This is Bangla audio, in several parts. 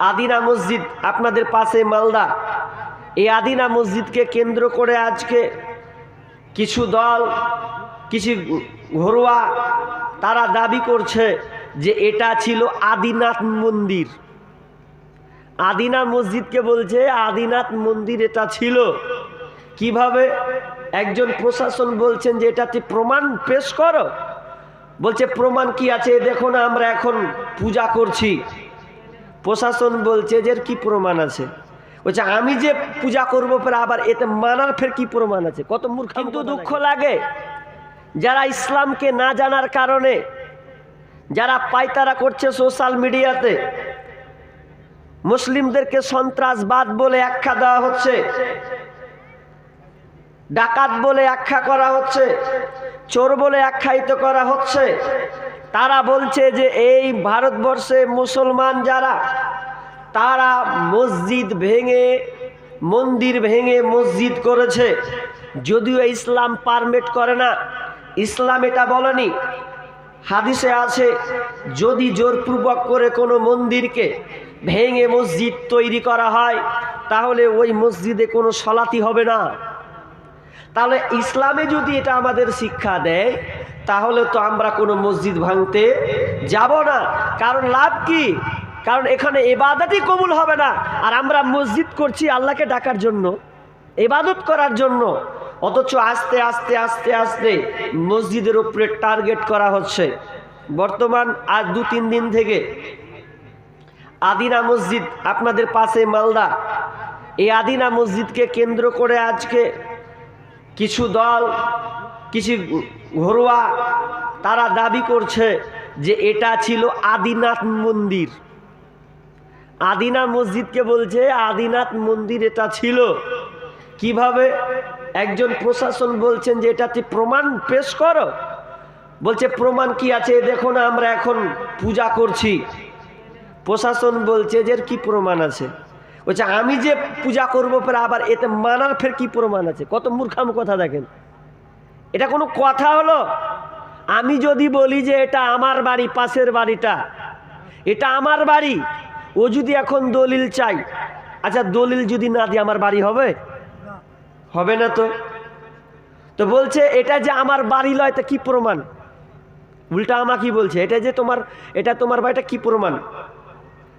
আদিনা মসজিদ, আপনাদের পাশে মালদা। এই আদিনা মসজিদকে কেন্দ্র করে আজকে কিছু দল, কিছু ঘরোয়া তারা দাবি করছে যে এটা ছিল আদিনাথ মন্দির। আদিনা মসজিদকে বলছে, আদিনাথ মন্দির এটা ছিল। কীভাবে? একজন প্রশাসন বলছেন যে এটাতে প্রমাণ পেশ করো। বলছে, প্রমাণ কি আছে? দেখো না, আমরা এখন পূজা করছি। প্রশাসন বলছে যে এর কি প্রমাণ আছে? বলছে আমি যে পূজা করব ফের আবার এতে মানার ফের কি প্রমাণ আছে? কত মূর্খ কিন্তু দুঃখ লাগে। যারা ইসলামকে না জানার কারণে যারা পায়তারা করছে সোশ্যাল মিডিয়াতে মুসলিমদেরকে সন্ত্রাসবাদ বলে আখ্যা দেওয়া হচ্ছে ডাকাত বলে আখ্যা করা হচ্ছে চোর বলে আখ্যায়িত করা হচ্ছে তারা বলছে যে এই ভারতবর্ষে মুসলমান যারা, তারা মসজিদ ভেঙে, মন্দির ভেঙে মসজিদ করেছে। যদিও ইসলাম পারমিট করে না। ইসলাম এটা বলেনি। হাদিসে আছে, যদি জোরপূর্বক করে কোনো মন্দিরকে ভেঙে মসজিদ তৈরি করা হয়, তাহলে ওই মসজিদে কোনো সলাতি হবে না। তাহলে ইসলামে যদি এটা আমাদের শিক্ষা দেয় তাহলে তো আমরা কোনো মসজিদ ভাঙতে যাব না। কারণ লাভ কি? কারণ এখানে এবাদতই কবুল হবে না। আর আমরা মসজিদ করছি আল্লাহকে ডাকার জন্য এবাদত করার জন্য। অথচ আস্তে আস্তে আস্তে আস্তে মসজিদের উপরে টার্গেট করা হচ্ছে। বর্তমান আজ দু, তিন দিন থেকে আদিনা মসজিদ আপনাদের পাশে মালদা। এই আদিনা মসজিদকে কেন্দ্র করে আজকে কিছু দল কিছু ঘরোয়া তারা দাবি করছে যে এটা ছিল আদিনাথ মন্দির। আদিনা মসজিদকে বলছে আদিনাথ মন্দির এটা ছিল। কীভাবে? একজন প্রশাসন বলছেন যে এটাতে প্রমাণ পেশ করো। বলছে, প্রমাণ কি আছে? দেখো না, আমরা এখন পূজা করছি। প্রশাসন বলছে যে কি প্রমাণ আছে? বলছে, আমি যে পূজা করব পরে আবার এতে মানার ফের কি প্রমাণ আছে? কত মূর্খাম কথা দেখেন। এটা কোনো কথা হলো? আমি যদি বলি যে এটা আমার বাড়ি, পাশের বাড়িটা, এটা আমার বাড়ি, ও যদি এখন দলিল চাই আচ্ছা দলিল যদি না দিয়ে আমার বাড়ি হবে? হবে না তো। তো বলছে, এটা যে আমার বাড়ি লয় তা কি প্রমাণ? উল্টা আমাকে বলছে? এটা যে তোমার, এটা তোমার বাড়িটা কি প্রমাণ?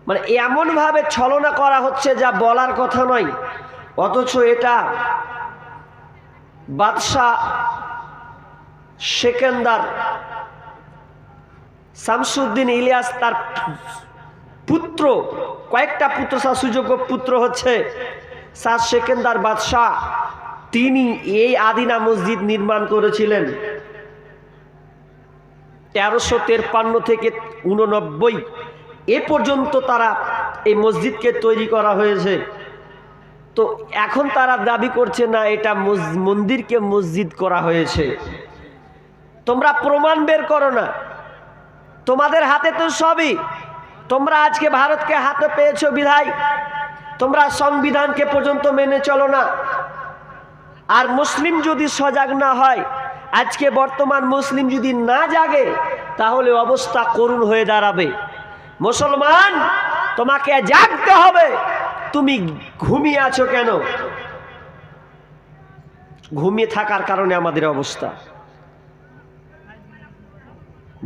মানে এমনভাবে ছলনা করা হচ্ছে যা বলার কথা নয়, অথচ এটা বাদশাহ সেকেন্দার শামসুদ্দিন ইলিয়াস তার পুত্র, কয়েকটা পুত্র শাহ সুযোগ্য পুত্র হচ্ছে শাহ সেকেন্দার বাদশাহ। তিনি এই আদিনা মসজিদ নির্মাণ করেছিলেন তেরোশো তেরপান্ন থেকে উননব্বই এ পর্যন্ত তারা এই মসজিদকে তৈরি করা হয়েছে। তো এখন তারা দাবি করছে, না, এটা মন্দিরকে মসজিদ করা হয়েছে। তোমরা প্রমাণ বের করো না। তোমাদের হাতে তো সবই। তোমরা আজকে ভারতকে হাতে পেয়েছ বিধায় তোমরা সংবিধানকে পর্যন্ত মেনে চলো না। আর মুসলিম যদি সজাগ না হয়, আজকে বর্তমান মুসলিম যদি না জাগে, তাহলে অবস্থা করুণ হয়ে দাঁড়াবে। মুসলমান, তোমাকে জাগতে হবে। তুমি ঘুমিয়ে আছো কেন? ঘুমিয়ে থাকার কারণে আমাদের অবস্থা।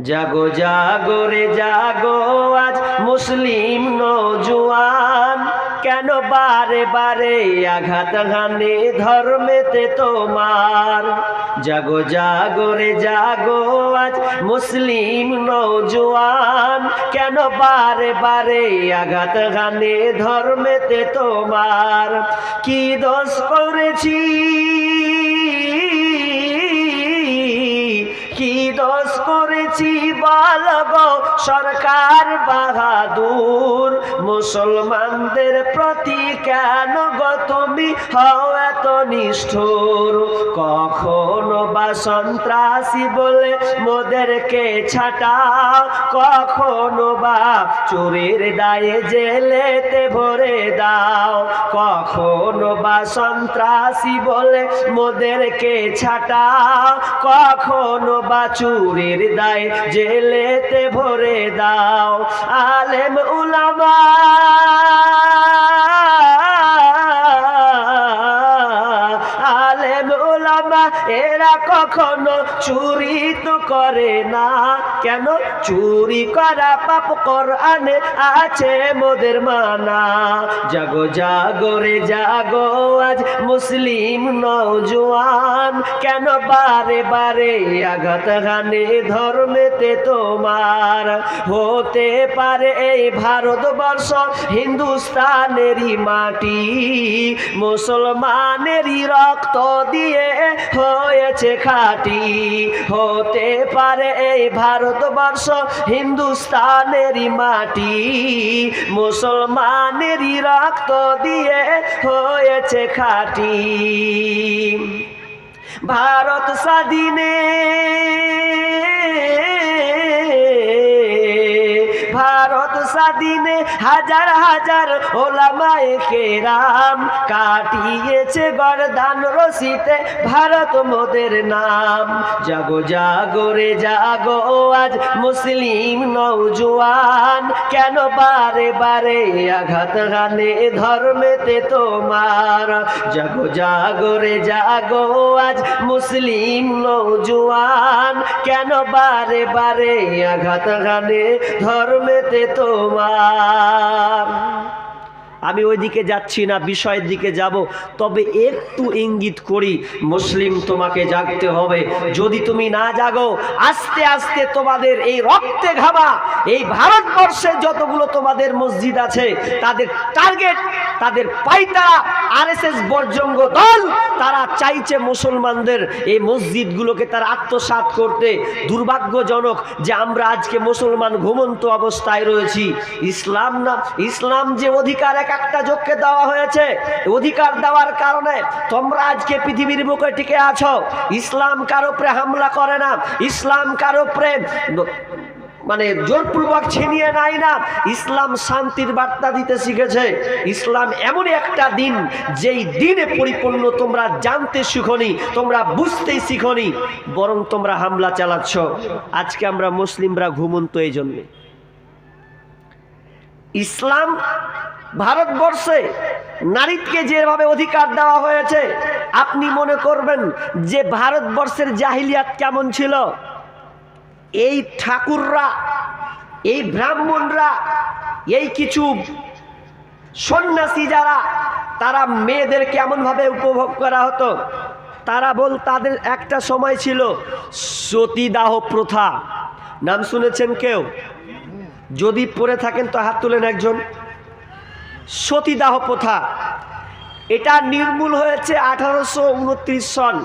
জাগো জাগো রে, জাগো আজ মুসলিম নজুয়ান কেন বারে বারে আঘাত হানে ধর্মেতে তোমার? জাগো জাগো রে, জাগো আজ মুসলিম নজুয়ান কেন বারে বারে আঘাত হানে ধর্মেতে তোমার? কি দোষ করেছি? কি দোষ করেছি বলব? সরকার বাহাদুর, মুসলমানদের প্রতি কেন গো তুমি হও এত নিষ্ঠুর? কখনো বা সন্ত্রাসী বলে মোদেরকে ছাটাও, কখনো বা চোরের দায়ে জেলেতে ভরে দাও। কখনো বা সন্ত্রাসী বলে মোদেরকে ছাটাও, কখনো বাবা চুরির দায় জেলেতে ভরে দাও। আলেম উলামা। আলেম উলামা, এরা কখনো চুরি তো করে না। কেন চুরি করা পাপ কোরআনে আছে মোদের মানা? জাগো জাগো রে, জাগো, আজ মুসলিম নৌজওয়ান কেন বারে বারে আঘাত হানে ধর্মেতে তোমার? হতে পারে এই ভারতবর্ষ হিন্দুস্তানেরই মাটি। মুসলমানেরই রক্ত দিয়ে হয়েছে খাটি। হতে পারে এই ভারতবর্ষ হিন্দুস্তানেরই মাটি মুসলমানেরই রক্ত দিয়ে হয়েছে খাটি। ভারত স্বাধীনে ভারত স্বাধীনে হাজার হাজার ওলামায়ে কেরাম কাটিয়েছে গরদান রশিতে ভারত মোদের নাম। জাগো জাগো রে, জাগো, আজ মুসলিম নৌজওয়ান কেন বারে বারে আঘাত হানে ধর্মেতে তোমার? জাগো জাগো রে, জাগো, আজ মুসলিম নৌজওয়ান কেন বারে বারে আঘাত হানে ধর্মেতে তোমার আমি ওইদিকে যাচ্ছি না, বিষয়ের দিকে যাব। তবে একটু ইঙ্গিত করি, মুসলিম তোমাকে জাগতে হবে। যদি তুমি না জাগো, আস্তে আস্তে তোমাদের এই রক্তে ঘামা, এই ভারতবর্ষে যতগুলো তোমাদের মসজিদ আছে, তাদের টার্গেট তাদের পাইতারা এস বর্জঙ্গ দল, তারা চাইছে মুসলমানদের এই মসজিদগুলোকে তারা আত্মসাৎ করতে। দুর্ভাগ্যজনক যে আমরা আজকে মুসলমান ঘুমন্ত অবস্থায় রয়েছি। ইসলাম না, ইসলাম যে অধিকার এক একটা যোগকে দেওয়া হয়েছে। অধিকার দেওয়ার কারণে তোমরা আজকে পৃথিবীর বুকে টিকে আছো। ইসলাম কারও উপরে হামলা করে না। ইসলাম কারও মানে জোরপূর্বক ছিনিয়ে নাই না। ইসলাম শান্তির বার্তা দিতে শিখেছে। ইসলাম এমন একটা দিন, যেই দিনে পরিপূর্ণ তোমরা জানতে শিখনি, তোমরা বুঝতেই শিখনি, বরং তোমরা হামলা চালাচ্ছ। আজকে আমরা মুসলিমরা ঘুমন্ত এই জন্যে ইসলাম ভারতবর্ষে নারীকে যেভাবে অধিকার দেওয়া হয়েছে, আপনি মনে করবেন যে ভারতবর্ষের জাহিলিয়াত কেমন ছিল? এই ঠাকুররা, এই ব্রাহ্মণরা, এই কিছু সন্ন্যাসী যারা, তারা মেয়েদের কেমনভাবে উপভোগ করা হতো? তারা বল, তাদের একটা সময় ছিল সতীদাহ প্রথা। নাম শুনেছেন কেউ? যদি পড়ে থাকেন তো হাত তুলেন একজন। সতীদাহ প্রথা। এটা নির্মূল হয়েছে আঠারোশো উনত্রিশ সন।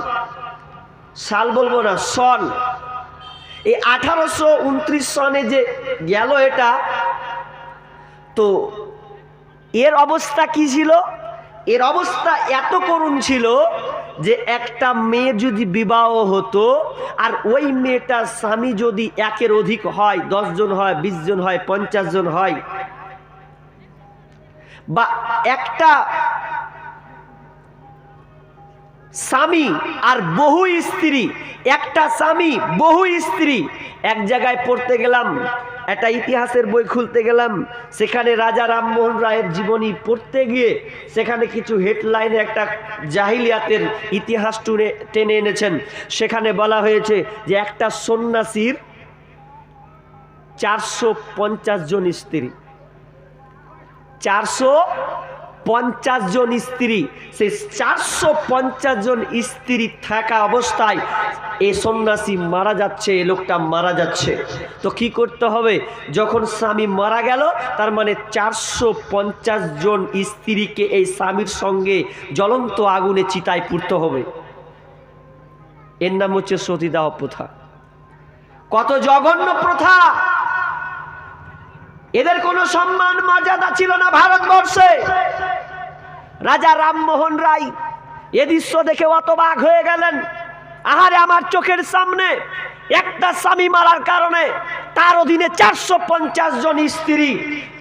সাল বলব না, সন। এই আঠারোশো উনত্রিশ সনে যে গেল এটা, তো এর অবস্থা কি ছিল? এর অবস্থা এত করুণ ছিল যে একটা মেয়ে যদি বিবাহ হতো, আর ওই মেয়েটার স্বামী যদি একের অধিক হয় জন হয়, বিশ জন হয়, পঞ্চাশ জন হয় বা একটা স্বামী আর বহু স্ত্রী, একটা স্বামী, বহু স্ত্রী, এক জায়গায় পড়তে গেলাম, একটা ইতিহাসের বই খুলতে গেলাম, সেখানে রাজা রামমোহন রায়ের জীবনী পড়তে গিয়ে সেখানে কিছু হেডলাইনে একটা জাহিলিয়াতের ইতিহাস টুনে, টেনে এনেছেন। সেখানে বলা হয়েছে যে একটা সন্ন্যাসীর চারশো পঞ্চাশ জন স্ত্রী। চারশো পঞ্চাশ জন স্ত্রী। সেই চারশো পঞ্চাশ জন স্ত্রী থাকা অবস্থায় এ সন্ন্যাসী মারা যাচ্ছে, এ লোকটা মারা যাচ্ছে। তো কি করতে হবে? যখন স্বামী মারা গেল, তার মানে চারশো পঞ্চাশ জন স্ত্রীকে এই স্বামীর সঙ্গে জ্বলন্ত আগুনে চিতায় পুড়তে হবে। এর নাম হচ্ছে সতীদাহ প্রথা। কত জঘন্য প্রথা! এদের কোনো সম্মান, মর্যাদা ছিল না ভারতবর্ষে। রাজা রামমোহন রায় এ দৃশ্য দেখে অতবাক হয়ে গেলেন। আহারে, আমার চোখের সামনে একটা স্বামী মারার কারণে তার অধীনে চারশো পঞ্চাশ জন স্ত্রী,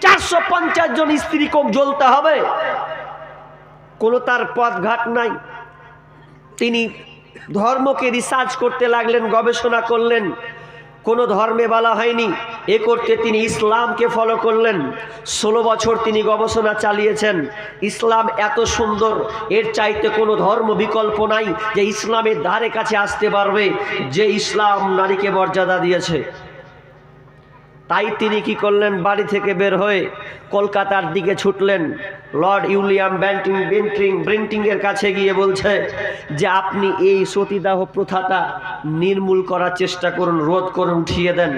চারশো পঞ্চাশ জন স্ত্রী কম জ্বলতে হবে। কোনো তার পথঘাট নাই। তিনি ধর্মকে রিসার্চ করতে লাগলেন, গবেষণা করলেন। কোনো ধর্মে বলা হয়নি। এ করতে তিনি ইসলামকে ফলো করলেন। ষোলো বছর তিনি গবেষণা চালিয়েছেন। ইসলাম এত সুন্দর, এর চাইতে কোনো ধর্ম বিকল্প নাই যে ইসলামের দ্বারে কাছে আসতে পারবে। যে ইসলাম নারীকে মর্যাদা দিয়েছে। তাই তিনি কি করলেন? বাড়ি থেকে বের হয়ে কলকাতার দিকে ছুটলেন। লর্ড ইউলিয়াম ব্যান্টিং বেন্টিং ব্রিন্টিংয়ের কাছে গিয়ে বলছে যে, আপনি এই সতীদাহ প্রথাটা নির্মূল করার চেষ্টা করুন, রোধ করুন, উঠিয়ে দেন।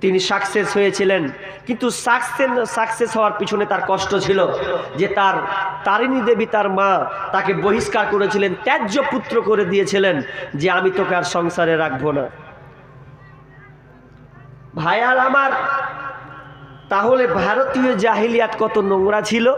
তিনি সাকসেস হয়েছিলেন। কিন্তু সাকসেস সাকসেস হওয়ার পিছনে তার কষ্ট ছিল যে, তার তারিণী দেবী তার মা তাকে বহিষ্কার করেছিলেন, ত্যায্য পুত্র করে দিয়েছিলেন যে, আমি তোকে আর সংসারে রাখব না। ভাইয়ার আমার, তাহলে ভারতীয় জাহিলিয়াত কত নোংরা ছিল?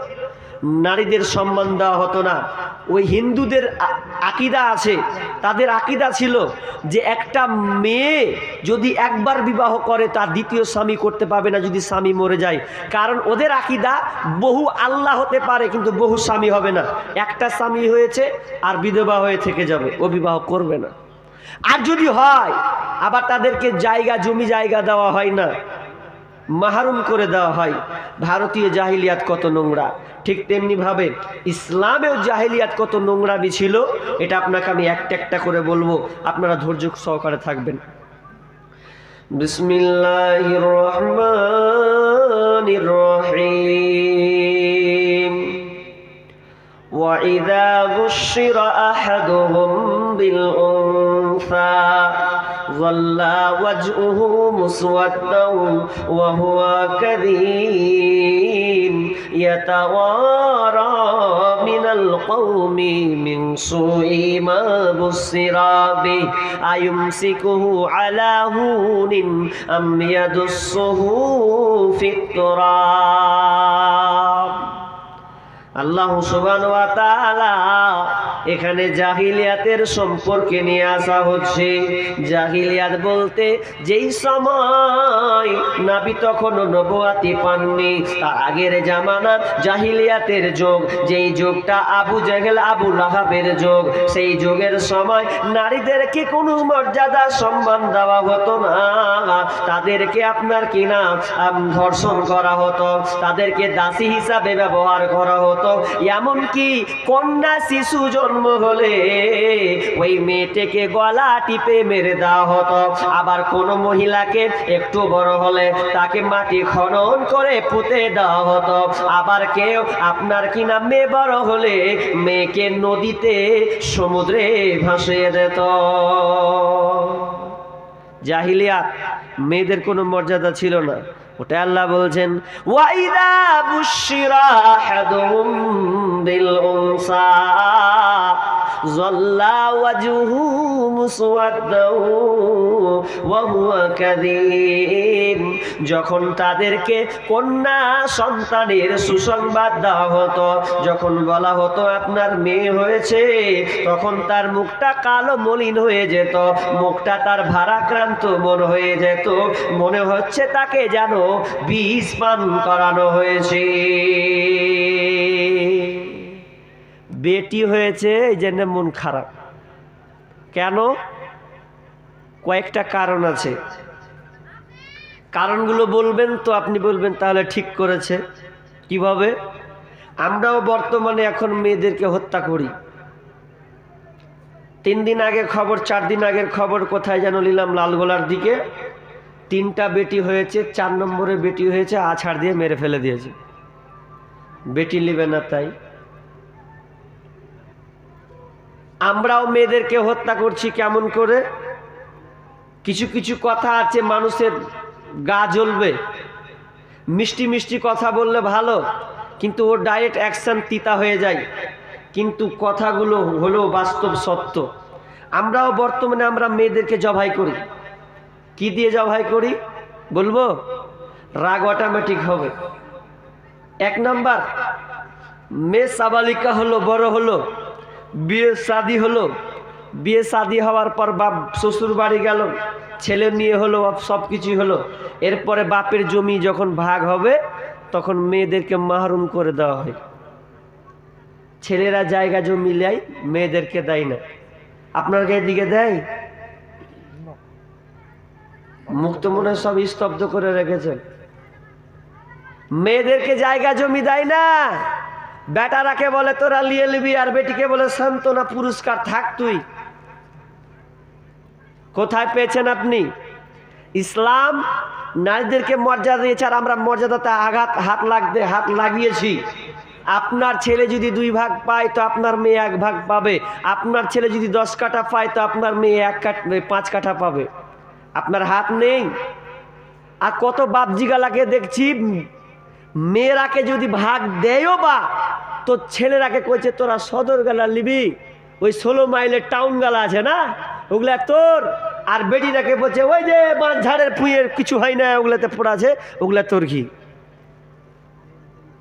নারীদের সম্মান দেওয়া হতো না। ওই হিন্দুদের আকিদা আছে। তাদের আকিদা ছিল যে একটা মেয়ে যদি একবার বিবাহ করে, তার দ্বিতীয় স্বামী করতে পারবে না যদি স্বামী মরে যায়। কারণ ওদের আকিদা বহু আল্লাহ হতে পারে, কিন্তু বহু স্বামী হবে না। একটা স্বামী হয়েছে আর বিধবা হয়ে থেকে যাবে। ও বিবাহ করবে না। আর যদি হয় আবার তাদেরকে জায়গা জমি জায়গা দেওয়া হয় না মাহারুম করে দেওয়া হয় ভারতীয় জাহিলিয়াত কত নোংরা ঠিক তেমনি ভাবে ইসলামেও জাহিলিয়াত কত নোংরামি ছিল এটা আপনাকে আমি একটা একটা করে বলবো আপনারা ধৈর্য সহকারে থাকবেন বিসমিল্লাহির রহমানির রহিম وإذا بشر أحدهم بالأنثى ظل وجهه مسودا وهو كذيم يتوارى من القوم من سوء ما بصر به أيمسكه على هون أم يدسه في التراب আল্লাহ সুবান এখানে জাহিলিয়াতের সম্পর্কে নিয়ে আসা হচ্ছে। জাহিলিয়াত বলতে যেই সময় নাবি তখনও নবুয়াতি পাননি তার আগের জামানা জাহিলিয়াতের যুগ যেই যুগটা আবু জেহেল আবু লাহাবের যুগ সেই যুগের সময় নারীদেরকে কোনো মর্যাদা সম্মান দেওয়া হতো না। তাদেরকে আপনার কিনা আম, ধর্ষণ করা হতো। তাদেরকে দাসী হিসাবে ব্যবহার করা হতো। এমনকি কন্যা শিশু জন্ম হলে ওই মেয়েটাকে গলা টিপে মেরে দেওয়া হতো। আবার কোন মহিলাকে একটু বড় হলে তাকে মাটি খনন করে পুঁতে দেওয়া হতো। আবার কেউ আপনার কিনা মেয়ে বড় হলে মেয়েকে নদীতে সমুদ্রে ভাসিয়ে দিত। জাহিলিয়াত, মেয়েদের কোনো মর্যাদা ছিল না। ওটা আল্লাহ বলছেন ওয়াইদা বুশিরা হাদুম বিল উনসা। ওয়া যখন তাদেরকে কন্যা সন্তানের সুসংবাদ দেওয়া হতো, যখন বলা হতো আপনার মেয়ে হয়েছে, তখন তার মুখটা কালো মলিন হয়ে যেত, মুখটা তার ভারাক্রান্ত মন হয়ে যেত। মনে হচ্ছে তাকে যেন বিষ পান করানো হয়েছে। বেটি হয়েছে, এই জন্য মন খারাপ। কেন? কয়েকটা কারণ আছে। কারণগুলো বলবেন তো আপনি বলবেন, তাহলে ঠিক করেছে। কীভাবে? আমরাও বর্তমানে এখন মেয়েদেরকে হত্যা করি। তিন দিন আগে খবর, চার দিন আগের খবর, কোথায় যেন নিলাম লালগোলার দিকে। তিনটা বেটি হয়েছে, চার নম্বরে বেটি হয়েছে, আছাড় দিয়ে মেরে ফেলে দিয়েছে। বেটি নেবে না তাই। আমরাও মেয়েদেরকে হত্যা করছি কেমন করে? কিছু কিছু কথা আছে, মানুষের গা জ্বলবে। মিষ্টি মিষ্টি কথা বললে ভালো, কিন্তু ওর ডাইরেক্ট অ্যাকশন তিতা হয়ে যায়। কিন্তু কথাগুলো হলো বাস্তব সত্য। আমরাও বর্তমানে আমরা মেয়েদেরকে জবাই করি। কি দিয়ে জবাই করি? বলব? রাগ অটোমেটিক হবে। এক নাম্বার, মেয়ে সাবালিকা হলো, বড় হলো। বিয়ে শাদি হলো। বিয়ে শাদি হওয়ার পর বাপ শ্বশুর বাড়ি গেল, ছেলে মেয়ে হলো সব কিছুই হলো। এরপরে বাপের জমি যখন ভাগ হবে, তখন মেয়েদেরকে মাহরুম করে দেওয়া হয়। ছেলেরা জায়গা জমি নেয়, মেয়েদেরকে দেয় না। আপনার গায়ে দিকে দেয়? মুক্ত মনে সব স্তব্ধ করে রেখেছেন। মেয়েদেরকে জায়গা জমি দেয় না। বেটারাকে বলে, তোরা লিয়ে নিবি আর বেটিকে বলে সান্ত্বনা পুরস্কার থাক তুই। কোথায় পেয়েছেন আপনি? ইসলাম, নারীদেরকে মর্যাদা দিয়েছে আর আমরা মর্যাদাতে আঘাত, হাত লাগতে, হাত লাগিয়েছি। আপনার ছেলে যদি দুই ভাগ পায়, তো আপনার মেয়ে এক ভাগ পাবে। আপনার ছেলে যদি দশ কাঠা পায়, তো আপনার মেয়ে এক কাঠ, পাঁচ কাঠা পাবে। আপনার হাত নেই। আর কত বাপজিগালাকে দেখছি, মেয়েরাকে যদি ভাগ দেয়ও বা তো ছেলেরাকে কইছে, তোরা সদর গেলা নিবি, ওই ষোলো মাইলের টাউন গালা আছে না? ওগুলা তোর। আর বেটিটাকে বলছে, ওই যে বাঁশ ঝাড়ের পুঁয়ের কিছু হয় না, ওগুলাতে পড়াছে ওগুলা তোর ঘি।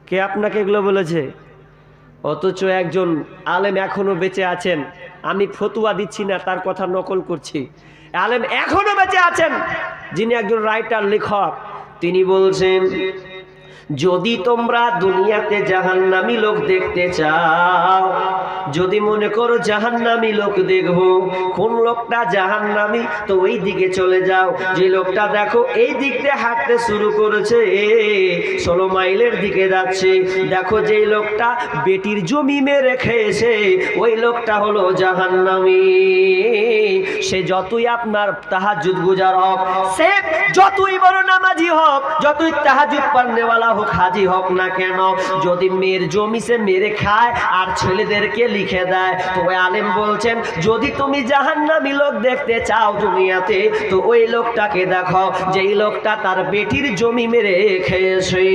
কে আপনাকে এগুলো বলেছে? অথচ একজন আলেম এখনও বেঁচে আছেন। আমি ফতুয়া দিচ্ছি না, তার কথা নকল করছি। আলেম এখনও বেঁচে আছেন, যিনি একজন রাইটার লেখক। তিনি বলছেন যদি তোমরা দুনিয়াতে জাহান্নামী লোক দেখতে চাও, যদি মনে করো জাহান্নামী লোক দেখব, কোন লোকটা জাহান্নামী? তো ওই দিকে চলে যাও। যে লোকটা দেখো, এই দিক দিয়ে হাঁটতে শুরু করেছে, ষোলো মাইলের দিকে যাচ্ছে। দেখো যে লোকটা বেটির জমি মেরে খেয়েছে, ওই লোকটা হলো জাহান্নামী। সে যতই আপনার তাহাজুদ গুজার হোক, সে যতই বড় নামাজি হোক, যতই তাহাজুদ পান্নেওয়ালা হোক হাজি হোক না কেন, যদি মেয়ের জমি সে মেরে খায় আর ছেলেদেরকে লিখে দেয় তো ওই আলেম বলছেন, যদি তুমি জাহান্নামী লোক দেখতে চাও দুনিয়াতে, তো ওই লোকটাকে দেখো, যেই লোকটা তার বেটির জমি মেরে খেয়েছে।